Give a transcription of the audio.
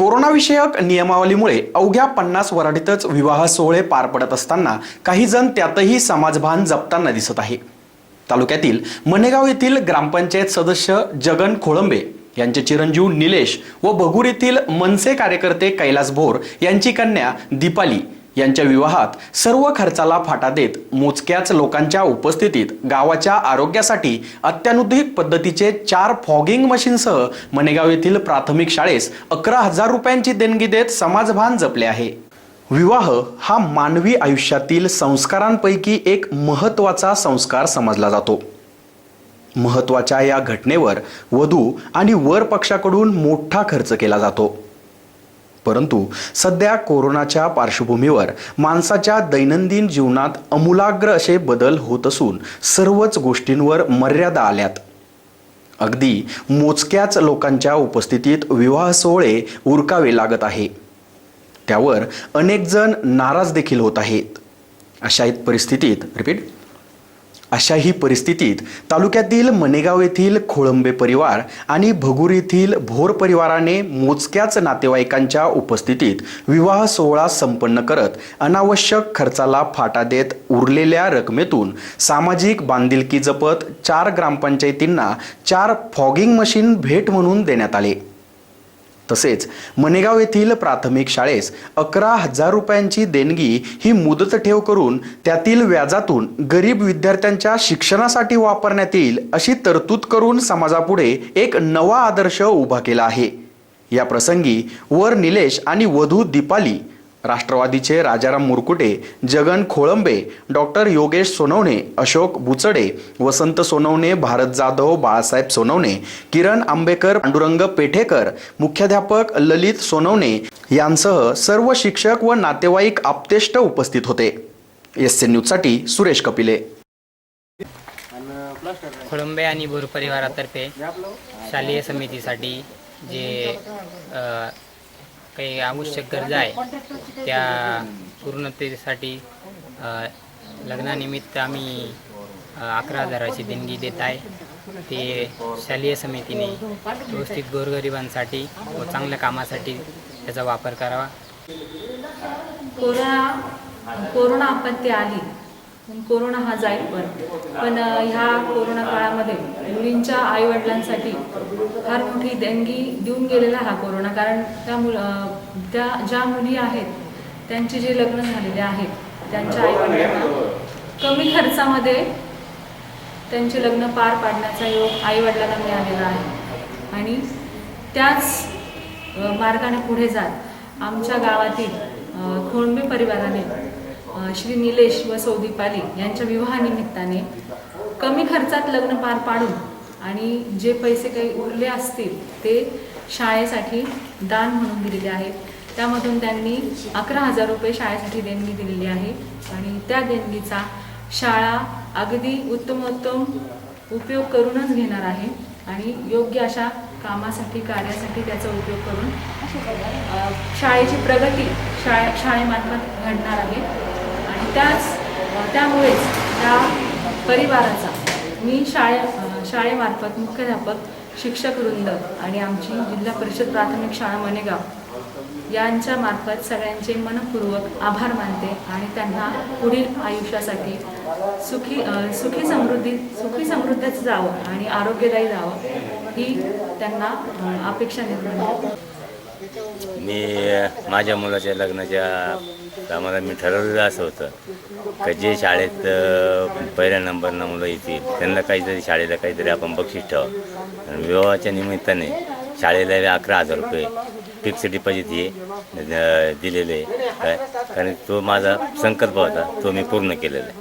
कोरोनाविषयक नियमावलीमुळे अवघ्या पन्नास वराडीतच विवाह सोहळे पार पडत असताना काही जण त्यातही समाजभान जपताना दिसत आहे. तालुक्यातील मनेगाव येथील ग्रामपंचायत सदस्य जगन खोळंबे यांचे चिरंजीव निलेश व भगूर येथील मनसे कार्यकर्ते कैलास भोर यांची कन्या दीपाली यांच्या विवाहात सर्व खर्चाला फाटा देत मोजक्याच लोकांच्या उपस्थितीत गावाच्या आरोग्यासाठी अत्याधुनिक पद्धतीचे चार फॉगिंग मशीनसह मनेगाव येथील प्राथमिक शाळेस अकरा हजार रुपयांची देणगी देत समाजभान जपले आहे. विवाह हा मानवी आयुष्यातील संस्कारांपैकी एक महत्त्वाचा संस्कार समजला जातो. महत्त्वाच्या या घटनेवर वधू आणि वर पक्षाकडून मोठा खर्च केला जातो. परंतु सध्या कोरोनाच्या पार्श्वभूमीवर माणसाच्या दैनंदिन जीवनात अमूलाग्र असे बदल होत असून सर्वच गोष्टींवर मर्यादा आल्यात. अगदी मोजक्याच लोकांच्या उपस्थितीत विवाह सोहळे उरकावे लागत आहे. त्यावर अनेक जण नाराज देखील होत आहेत. अशा एक परिस्थितीत रिपीट. अशाही परिस्थितीत तालुक्यातील मनेगाव येथील खोळंबे परिवार आणि भगूर येथील भोर परिवाराने मोजक्याच नातेवाईकांच्या उपस्थितीत विवाह सोहळा संपन्न करत अनावश्यक खर्चाला फाटा देत उरलेल्या रकमेतून सामाजिक बांधिलकी जपत चार ग्रामपंचायतींना चार फॉगिंग मशीन भेट म्हणून देण्यात आले. तसेच मनेगाव येथील प्राथमिक शाळेस अकरा हजार रुपयांची देणगी ही मुदत ठेव करून त्यातील व्याजातून गरीब विद्यार्थ्यांच्या शिक्षणासाठी वापरण्यात येईल अशी तरतूद करून समाजापुढे एक नवा आदर्श उभा केला आहे. या प्रसंगी वर निलेश आणि वधू दीपाली राष्ट्रवादीचे राजाराम मुरकुटे जगन खोळंबे डॉक्टर योगेश सोनवणे अशोक बुचडे वसंत सोनवणे भारत जाधव बाळासाहेब सोनवणे किरण आंबेकर पांडुरंग पेठेकर मुख्याध्यापक ललित सोनवणे यांसह सर्व शिक्षक व नातेवाईक आप्तेष्ट उपस्थित होते. एस एन न्यूजसाठी सुरेश कपिले. खोळंबे आणि बोर परिवारातर्फे शालेय समितीसाठी जे काही आवश्यक गरजा आहे त्या पूर्णतेसाठी लग्नानिमित्त आम्ही अकरा हजाराची देणगी देत आहे. ते शालेय समितीने व्यवस्थित गोरगरिबांसाठी व चांगल्या कामासाठी त्याचा वापर करावा. कोरोना कोरोना आपत्ती आली. पण कोरोना हा जाईल पण पण ह्या कोरोना काळामध्ये मुलींच्या आईवडिलांसाठी फार मोठी देणगी देऊन गेलेला हा कोरोना. कारण त्या मुल त्या ज्या मुली आहेत त्यांचे जे लग्न झालेले आहेत त्यांच्या आईवडिलांना कमी खर्चामध्ये त्यांचे लग्न पार पाडण्याचा योग आईवडिलांना मिळालेला आहे. आणि त्याच मार्गाने पुढे जात आमच्या गावातील खोंडबे परिवाराने श्री निलेश व सौदीपाली यांच्या विवाहानिमित्ताने कमी खर्चात लग्न पार पाडून आणि जे पैसे काही उरले असतील ते शाळेसाठी दान म्हणून दिलेले आहेत. त्यामधून त्यांनी अकरा हजार रुपये शाळेसाठी देणगी दिलेली आहे आणि त्या देणगीचा शाळा अगदी उत्तमोत्तम उपयोग करूनच घेणार आहे आणि योग्य अशा कामासाठी कार्यासाठी त्याचा उपयोग करून शाळेची प्रगती शाळे शाळेमार्फत घडणार आहे. त्याच त्यामुळेच त्या परिवाराचा मी शाळे शाळेमार्फत मुख्याध्यापक शिक्षक वृंद आणि आमची जिल्हा परिषद प्राथमिक शाळा मनेगाव यांच्या मार्फत सगळ्यांचे मनपूर्वक आभार मानते आणि त्यांना पुढील आयुष्यासाठी सुखी सुखी समृद्धी सुखी समृद्धच जावं आणि आरोग्यदायी जावं ही त्यांना अपेक्षा निर्माण होते. मी माझ्या मुलाच्या लग्नाच्या कामाला मी ठरवलेलं असं होतं. का जे शाळेत पहिल्या नंबरनं मुलं येतील त्यांना काहीतरी शाळेला काहीतरी आपण बक्षीस ठेवा. आणि विवाहाच्या निमित्ताने शाळेला अकरा हजार रुपये फिक्स डिपॉझिट हे दिलेले आहे. काय? कारण तो माझा संकल्प होता तो मी पूर्ण केलेला आहे.